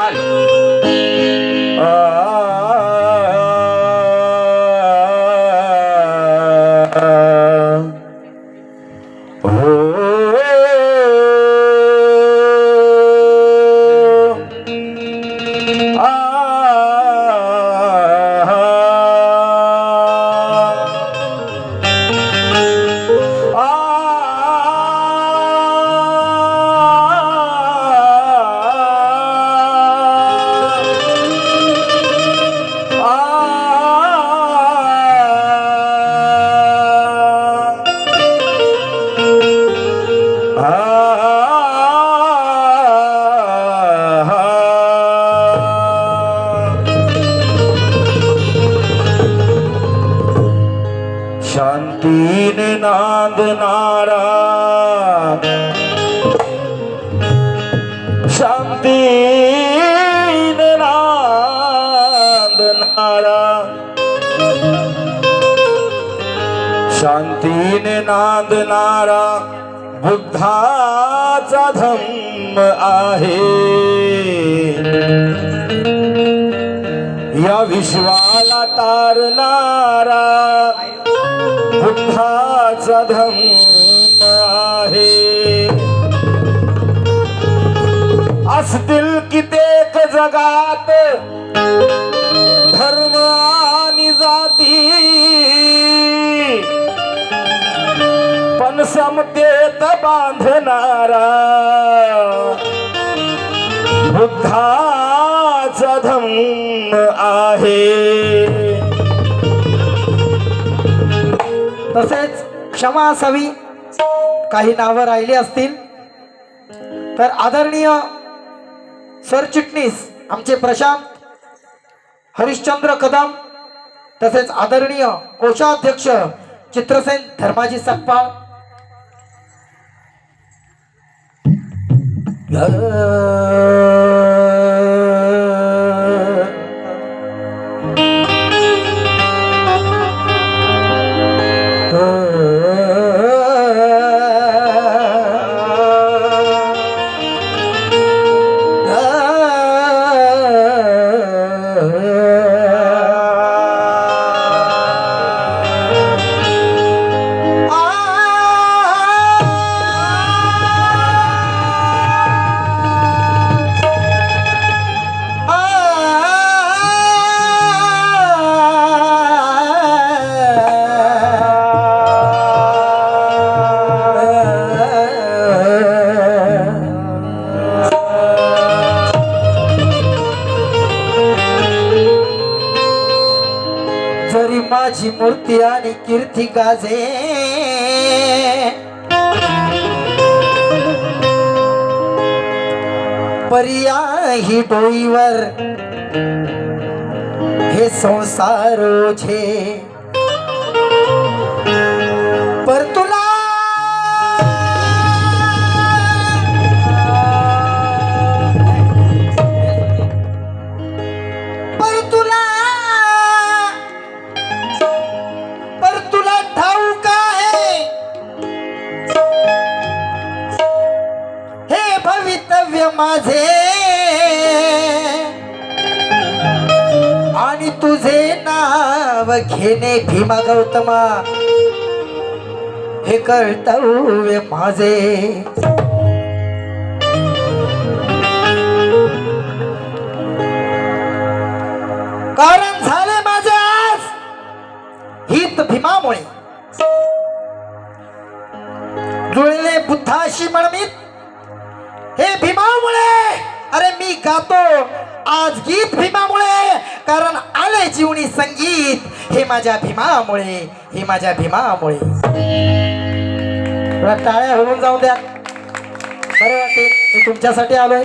Al. साधणारा बुद्धाचा धम्म आहे. या विश्वाला तारणारा बुद्धाचा धम्म आहे. असतील कित्येक जगात समतेत बांधणारा. बुद्धाचा धम्म आहे. तसेच क्षमा असावी काही नावं राहिली असतील तर आदरणीय सरचिटणीस आमचे प्रशांत हरिश्चंद्र कदम तसेच आदरणीय कोषाध्यक्ष चित्रसेन धर्माजी सकपाळ Love. કૃત્યાની કીર્તિ ગાજે. પર્યાહી ડોઈવર હે સંસારો છે. नाव घेणे भीमा गौतमा. हे कर्तव्य माझे. कारण झाले माझे आज हित भीमामुळे. जुळले बुद्धाशी म्हणमीत हे भीमामुळे. अरे मी गातो. आज गीत भीमामुळे. कारण आले जीवनी संगीत. हे माझ्या भीमामुळे. हे माझ्या भीमामुळे. टाळ्या होऊन जाऊ द्या. बरं वाटेल. मी तुमच्यासाठी आलोय.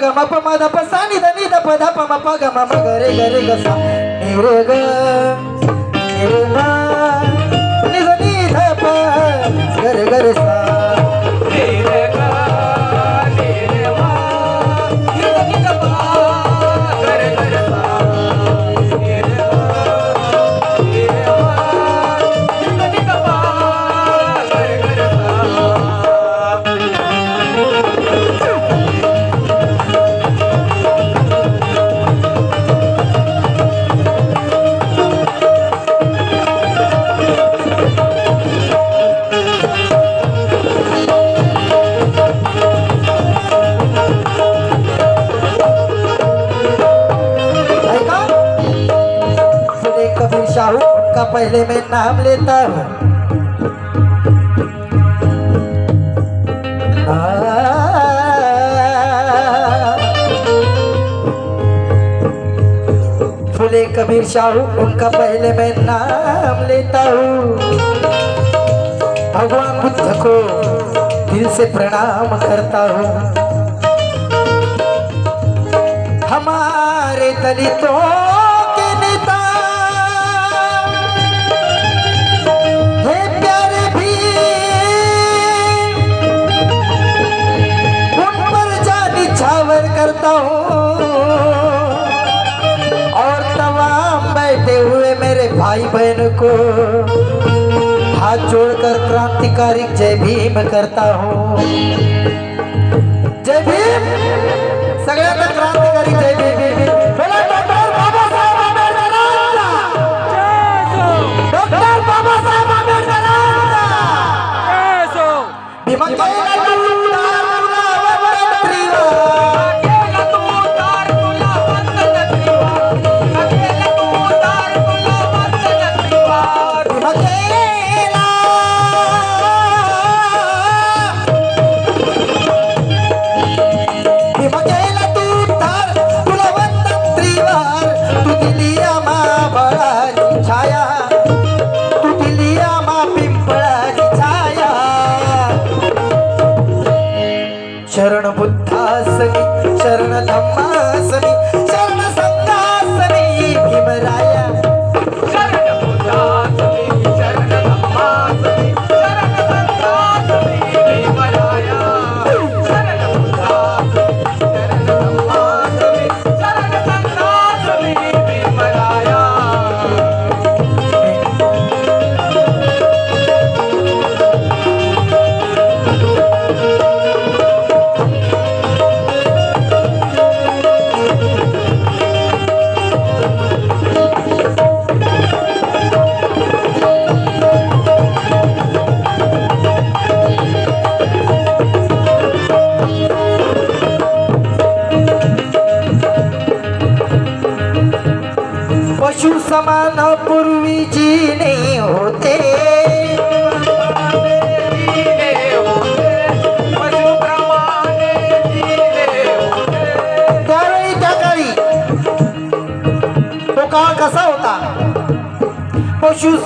ग म प म ध प सा नि ध नि ध प ध प म प ग म म ग रे ग रे ग सा. नि रे ग नि रे म. नि ध नि ध प ग रे ग रे सा. शाहू उनका पहले मैं नाम लेता हूँ। भगवान बुद्ध को दिल से प्रणाम करता हूँ। हमारे दलितों के नेता करता हूँ। भाई बहन को हाथ जोड़कर क्रांतिकारी जय भीम करता हूँ। जय भीम!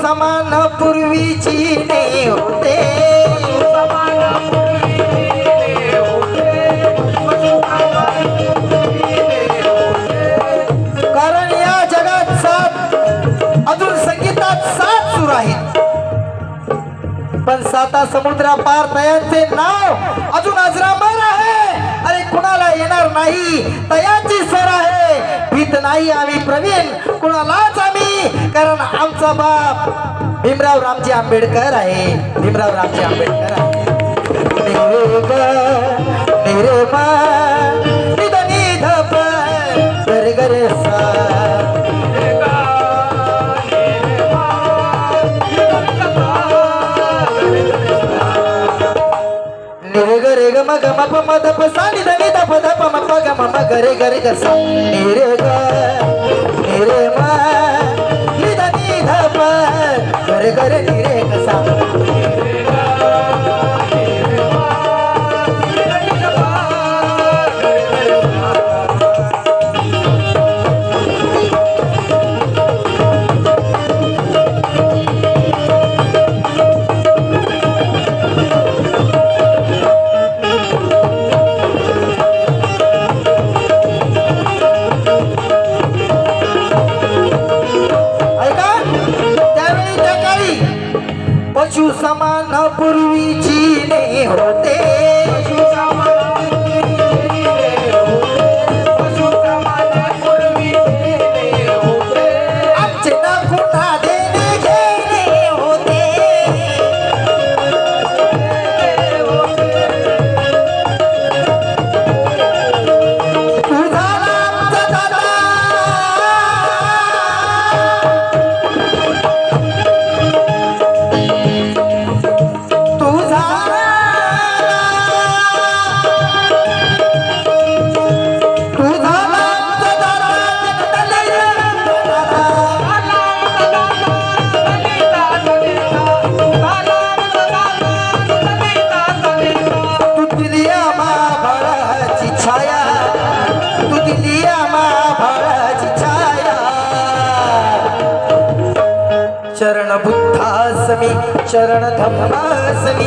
समान पूर्वीची जी होते. कारण या जगात सात अजून संगीतात सात सूर आहेत. पण साता समुद्रा पार तयांचे नाव अजून अजरामर आहे. अरे कुणाला येणार नाही? तयाची सर आहे. भीत नाही आम्ही प्रवीण. कुणालाच आम्ही कारण आमचा बाप भीमराव रामजी आंबेडकर आहे. भीमराव रामजी आंबेडकर आहे. ग मेरे निरे ग रे ग म नि नि ध रे ग निरे ग निरे नि ग रे ग रे नि ভারত चरण धम्मासनी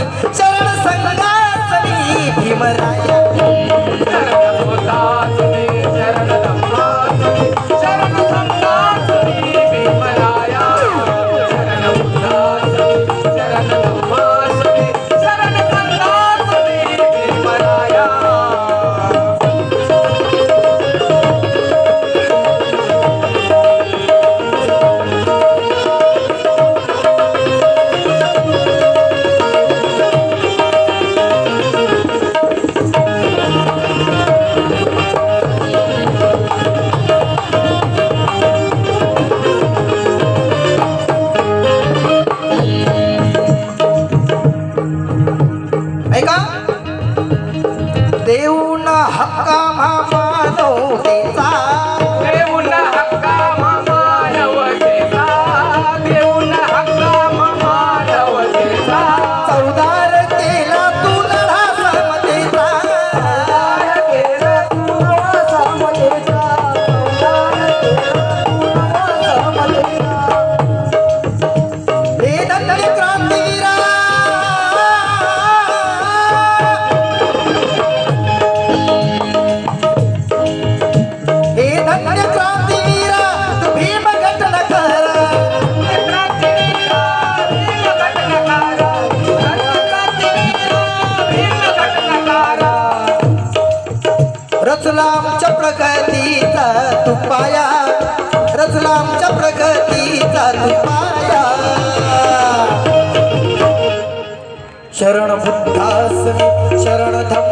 देऊन हक्का प्रगतीचा तुपाया. रचला आमच्या प्रगतीचा तुपाया. शरण बुद्धास शरण धम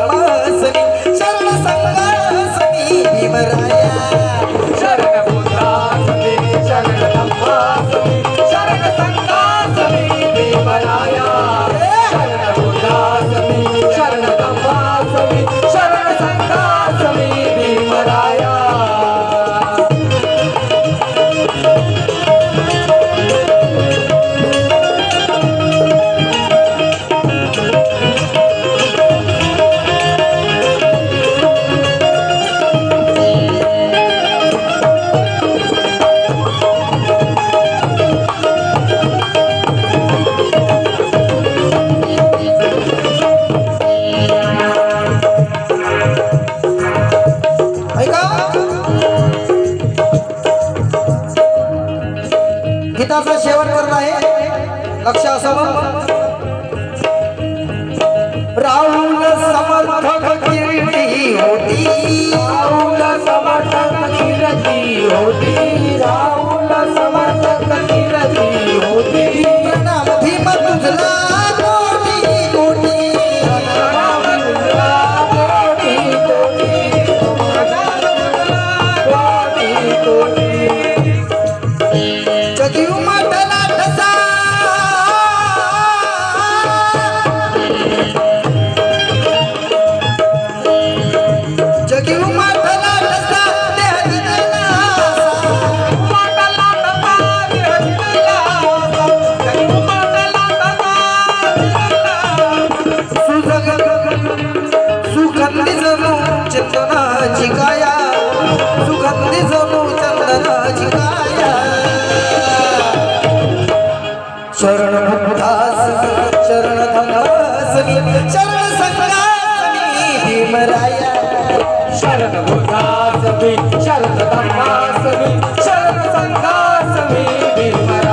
করি। शरण बुद्धास शरण धनासनी शरण संगासनी भीमराया। शरण बुद्धास शरण धनासनी शरण संगासनी भीमराया।